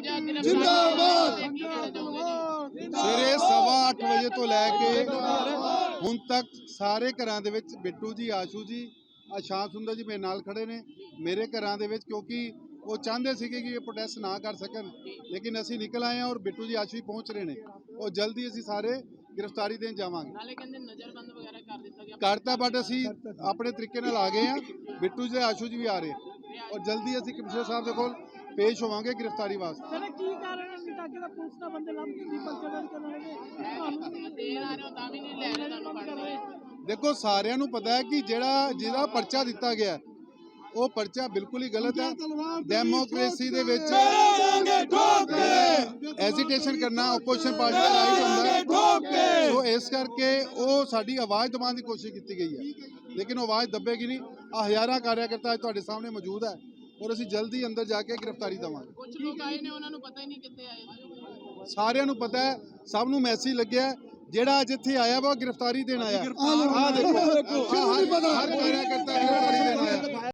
ਜਿੰਦਾਬਾਦ। ਸਵੇਰੇ ਸਵਾ ਅੱਠ ਵਜੇ ਤੋਂ ਲੈ ਕੇ ਹੁਣ ਤੱਕ ਸਾਰੇ ਘਰਾਂ ਦੇ ਵਿੱਚ ਬਿੱਟੂ ਜੀ ਆਸ਼ੂ ਜੀ ਆ ਸ਼ਾਮ ਸੁੰਦਰ ਜੀ ਮੇਰੇ ਨਾਲ ਖੜੇ ਨੇ। ਮੇਰੇ ਘਰਾਂ ਦੇ ਵਿੱਚ ਕਿਉਂਕਿ ਉਹ ਚਾਹੁੰਦੇ ਸੀਗੇ ਕਿ ਇਹ ਪ੍ਰੋਟੈਸਟ ਨਾ ਕਰ ਸਕਣ। ਲੇਕਿਨ ਅਸੀਂ ਨਿਕਲ ਆਏ ਹਾਂ ਔਰ ਬਿੱਟੂ ਜੀ ਆਸ਼ੂ ਪਹੁੰਚ ਰਹੇ ਨੇ। ਉਹ ਜਲਦੀ ਅਸੀਂ ਸਾਰੇ ਗ੍ਰਿਫਤਾਰੀ ਦੇਣ ਜਾਵਾਂਗੇ। ਨਾਲੇ ਕਹਿੰਦੇ ਨਜ਼ਰਬੰਦ ਵਗੈਰਾ ਕਰ ਦਿੱਤਾ ਗਿਆ। ਕਰਤਾ ਬਟ ਅਸੀਂ ਆਪਣੇ ਤਰੀਕੇ ਨਾਲ ਆ ਗਏ ਹਾਂ। ਬਿੱਟੂ ਜੀ ਆਸ਼ੂ ਜੀ ਵੀ ਆ ਰਹੇ। ਆ। ਔਰ ਜਲਦੀ ਅਸੀਂ ਕਮਿਸ਼ਨਰ ਸਾਹਿਬ ਦੇ ਕੋਲ ਪੇਸ਼ ਹੋਵਾਂਗੇ ਗ੍ਰਿਫਤਾਰੀ ਵਾਸਤੇ। ਸਰ ਕੀ ਕਾਰਨ ਹੈ? ਤਾਂ ਕਿ ਪੁਲਿਸ ਦਾ ਬੰਦੇ ਲੱਭ ਕੇ ਪਰਚੇ ਦਰਜ ਕਰਨਗੇ ਦੇਰ ਆ ਰਹੇ ਹੋ ਤਾਂ ਵੀ ਨਹੀਂ ਲੈ ਰਹੇ ਤੁਹਾਨੂੰ ਫੜ ਰਹੇ ਦੇਖੋ ਸਾਰਿਆਂ ਨੂੰ ਪਤਾ ਹੈ ਕਿ ਜਿਹੜਾ ਜਿਹਦਾ ਪਰਚਾ ਦਿੱਤਾ ਗਿਆ ਉਹ ਪਰਚਾ ਬਿਲਕੁਲ ਹੀ ਗਲਤ ਹੈ। ਡੈਮੋਕ੍ਰੇਸੀ ਦੇ ਵਿੱਚ ਐਜੀਟੇਸ਼ਨ ਕਰਨਾ ਆਪੋਜੀਸ਼ਨ ਪਾਰਟੀ ਦਾ ਰਾਈਟ ਹੁੰਦਾ ਹੈ। ਸੋ ਇਸ ਕਰਕੇ ਉਹ ਸਾਡੀ ਆਵਾਜ਼ ਦਬਾਉਣ ਦੀ ਕੋਸ਼ਿਸ਼ ਕੀਤੀ ਗਈ ਹੈ। ਲੇਕਿਨ ਉਹ ਆਵਾਜ਼ ਦੱਬੇਗੀ ਨਹੀਂ। ਆ ਹਜ਼ਾਰਾਂ ਕਾਰਿਆਕਰਤਾ ਅੱਜ ਤੁਹਾਡੇ ਸਾਹਮਣੇ ਮੌਜੂਦ ਹੈ। ਔਰ ਅਸੀਂ ਜਲਦੀ ਅੰਦਰ ਜਾ ਕੇ ਗ੍ਰਿਫਤਾਰੀ ਦੇਵਾਂਗੇ। ਕੁਝ ਲੋਕ ਆਏ ਨੇ ਉਹਨਾਂ ਨੂੰ ਪਤਾ ਹੀ ਨਹੀਂ ਕਿੱਥੇ ਆਏ ਸਾਰਿਆਂ ਨੂੰ ਪਤਾ ਹੈ ਸਭ ਨੂੰ ਮੈਸੇਜ ਲੱਗਿਆ ਜਿਹੜਾ ਜਿੱਥੇ ਆਇਆ ਵਾ ਗ੍ਰਿਫਤਾਰੀ ਦੇਣ ਆਇਆ। ਆਹ ਦੇਖੋ ਆਹ ਹਰ ਦੇਣ ਆਇਆ